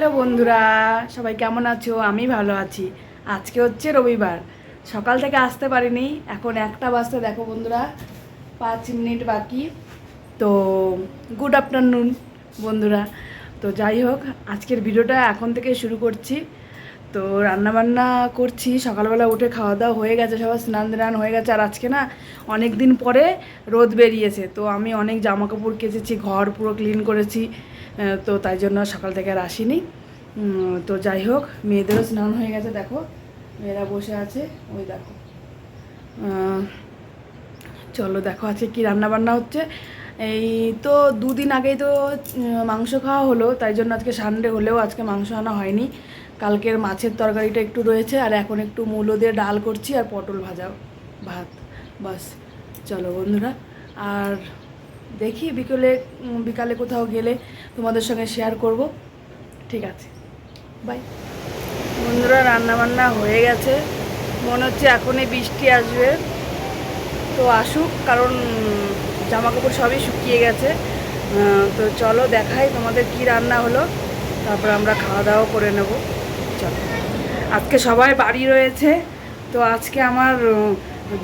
Hello বন্ধুরা, সবাই কেমন আছো? আমি ভালো আছি। আজকে হচ্ছে রবিবার। সকাল থেকে আসতে পারিনি, এখন একটা বাজতে, দেখো বন্ধুরা, পাঁচ মিনিট বাকি। তো গুড আফটারনুন বন্ধুরা। তো যাই হোক, আজকের ভিডিওটা এখন থেকে শুরু করছি। তো রান্নাবান্না করছি, সকালবেলা উঠে খাওয়া দাওয়া হয়ে গেছে, সবার স্নান দান হয়ে গেছে। আর আজকে না অনেক দিন পরে রোদ বেরিয়েছে। তো আমি অনেক জামা কাপড় কেচেছি, ঘর পুরো ক্লিন করেছি। তো তাই জন্য সকাল থেকে আর আসিনি। তো যাই হোক, মেয়েদেরও স্নান হয়ে গেছে, দেখো। মেয়েরা বসে আছে, ওই দেখো। চলো দেখো আজকে কি রান্না বান্না হচ্ছে। এই তো দুদিন আগেই তো মাংস খাওয়া হলো, তাই জন্য আজকে সানডে হলেও আজকে মাংস আনা হয়নি। কালকের মাছের তরকারিটা একটু রয়েছে, আর এখন একটু মূলো দিয়ে ডাল করছি আর পটল ভাজা, ভাত, বাস। চলো বন্ধুরা, আর দেখি, বিকেলে বিকালে কোথাও গেলে তোমাদের সঙ্গে শেয়ার করব। ঠিক আছে। বাই বন্ধুরা রান্না বান্না হয়ে গেছে। মনে হচ্ছে এখনই বৃষ্টি আসবে। তো আসুক, কারণ জামা কাপড় সবই শুকিয়ে গেছে। তো চলো দেখাই তোমাদের কি রান্না হলো। তারপর আমরা খাওয়া দাওয়া করে নেব। চলো। আজকে সবাই বাড়ি রয়েছে। তো আজকে আমার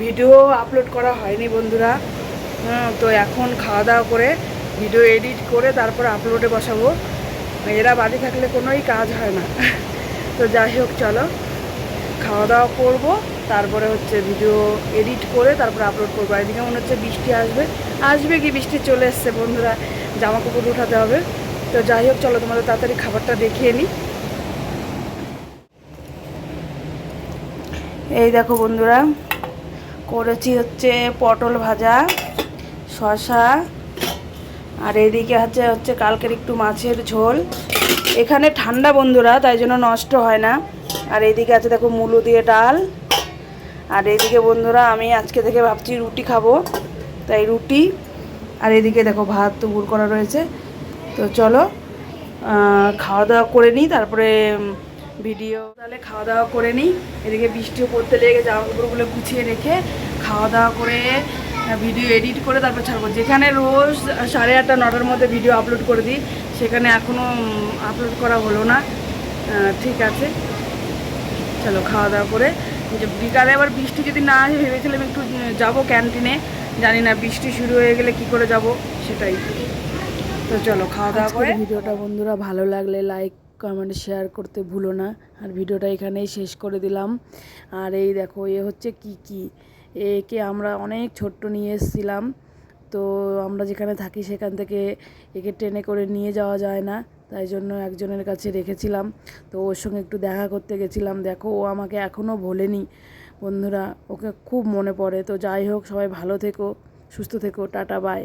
ভিডিও আপলোড করা হয়নি বন্ধুরা। তো এখন খাওয়া দাওয়া করে ভিডিও এডিট করে তারপর আপলোডে বসাবো। এরা বাড়ি থাকলে কোনোই কাজ হয় না। তো যাই হোক, চলো। খাওয়া দাওয়া করব, তারপরে হচ্ছে ভিডিও এডিট করে তারপরে আপলোড করব। এদিকে মনে হচ্ছে বৃষ্টি আসবে। আসবে কি? বৃষ্টি চলে এসছে বন্ধুরা। জামা কাপড় উঠাতে হবে। তো যাই হোক, চলো তোমাদের তাড়াতাড়ি খাবারটা দেখিয়ে নিই এই দেখো বন্ধুরা, করেছি হচ্ছে পটল ভাজা। শশা আর এদিকে হচ্ছে হচ্ছে কালকের একটু মাছের ঝোল। এখানে ঠান্ডা বন্ধুরা, তাই জন্য নষ্ট হয় না। আর এইদিকে আছে, দেখো মুলো দিয়ে ডাল। আর এইদিকে বন্ধুরা, আমি আজকে থেকে ভাবছি রুটি খাব, তাই রুটি। আর এদিকে দেখো ভাত তো গুড় করা রয়েছে। তো চলো খাওয়া দাওয়া করে নিই, তারপরে ভিডিও তাহলে খাওয়া দাওয়া করে নিই। এদিকে বৃষ্টিও পড়তে লেগে জামা কাপড়গুলো গুছিয়ে রেখে খাওয়া দাওয়া করে ভিডিও এডিট করে তারপর ছাড়বো। যেখানে রোজ সাড়ে আটটা নটার মধ্যে ভিডিও আপলোড করে দিই সেখানে এখনও আপলোড করা হলো না। ঠিক আছে। চলো খাওয়া দাওয়া করে। যে বিকালে আবার বৃষ্টি যদি না আসে ভেবেছিলাম একটু যাব ক্যান্টিনে জানি না বৃষ্টি শুরু হয়ে গেলে কি করে যাব সেটাই। তো চলো খাওয়া দাওয়া করে। ভিডিওটা বন্ধুরা ভালো লাগলে লাইক কমেন্ট শেয়ার করতে ভুলো না। আর ভিডিওটা এখানেই শেষ করে দিলাম। আর এই দেখো এ হচ্ছে কি কি? একে আমরা অনেক ছোট্ট নিয়ে এসেছিলাম। তো আমরা যেখানে থাকি সেখান থেকে একে ট্রেনে করে নিয়ে যাওয়া যায় না। তাই জন্য একজনের কাছে রেখেছিলাম। তো ওর সঙ্গে একটু দেখা করতে গেছিলাম। দেখো, ও আমাকে এখনও ভোলেনি। বন্ধুরা, ওকে খুব মনে পড়ে। তো যাই হোক, সবাই ভালো থেকো, সুস্থ থেকো, টাটা বাই